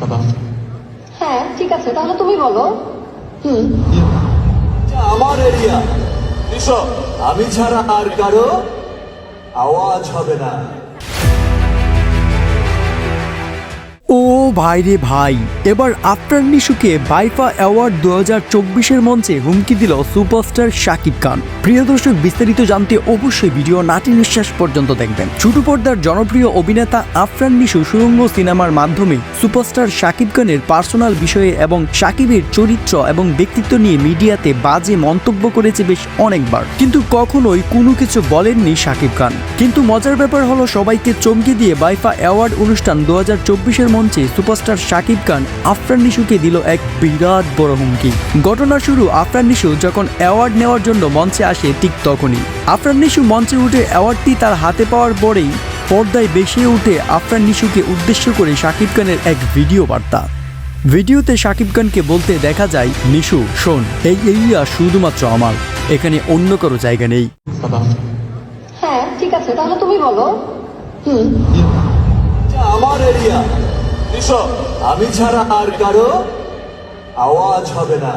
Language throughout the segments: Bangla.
বাবা। হ্যাঁ ঠিক আছে তাহলে তুমি বলো। হুম। আমার এরিয়া। এসব আমি ছাড়া আর কারও আওয়াজ হবে না। ভাই রে ভাই। এবার আফটার নিশুকে বাইফা অ্যাওয়ার্ড দু হাজার চব্বিশের মঞ্চে হুমকি দিল সুপারস্টার শাকিব খান। প্রিয় দর্শক, বিস্তারিত জানতে অবশ্যই ভিডিও নাটি নিঃশ্বাস পর্যন্ত দেখবেন। ছোট পর্দার জনপ্রিয় অভিনেতা আফরান নিশু সুরঙ্গ সিনেমার মাধ্যমে সুপারস্টার শাকিব খানের পার্সোনাল বিষয়ে এবং শাকিবের চরিত্র এবং ব্যক্তিত্ব নিয়ে মিডিয়াতে বাজে মন্তব্য করেছে বেশ অনেকবার। কিন্তু কখনোই কোনো কিছু বলেননি শাকিব খান। কিন্তু মজার ব্যাপার হলো, সবাইকে চমকে দিয়ে বাইফা অ্যাওয়ার্ড অনুষ্ঠান দু হাজার চব্বিশের মঞ্চে সুপারস্টার শাকিব খান আফরান নিশুকে দিল এক বিরাট বড় হুমকি। ঘটনা শুরু আফরান নিশু যখন অ্যাওয়ার্ড নেওয়ার জন্য মঞ্চে আসে ঠিক তখনই। আফরান নিশু মঞ্চে উঠে অ্যাওয়ার্ডটি তার হাতে পাওয়ার পরেই পর্দায় বেশি উঠে আফরান নিশুকে উদ্দেশ্য করে শাকিব খানের এক ভিডিও বার্তা। ভিডিওতে শাকিব খানকে বলতে দেখা যায় নিশু শোন এই এরিয়া শুধুমাত্র আমার এখানে অন্য কারও জায়গা নেই। হ্যাঁ ঠিক আছে তাহলে তুমি বলো। হুম। আমার এরিয়া। আমি ছাড়া আর কারও আওয়াজ হবে না।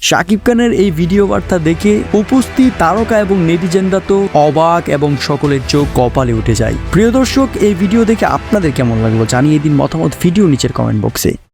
শাকিব খানের এই ভিডিও বার্তা দেখে উপস্থিত তারকা এবং নেটিজেনরা তো অবাক এবং সকলের চোখ কপালে উঠে যায়। প্রিয় দর্শক, এই ভিডিও দেখে আপনাদের কেমন লাগল জানিয়ে দিন মতামত ভিডিও নিচের কমেন্ট বক্সে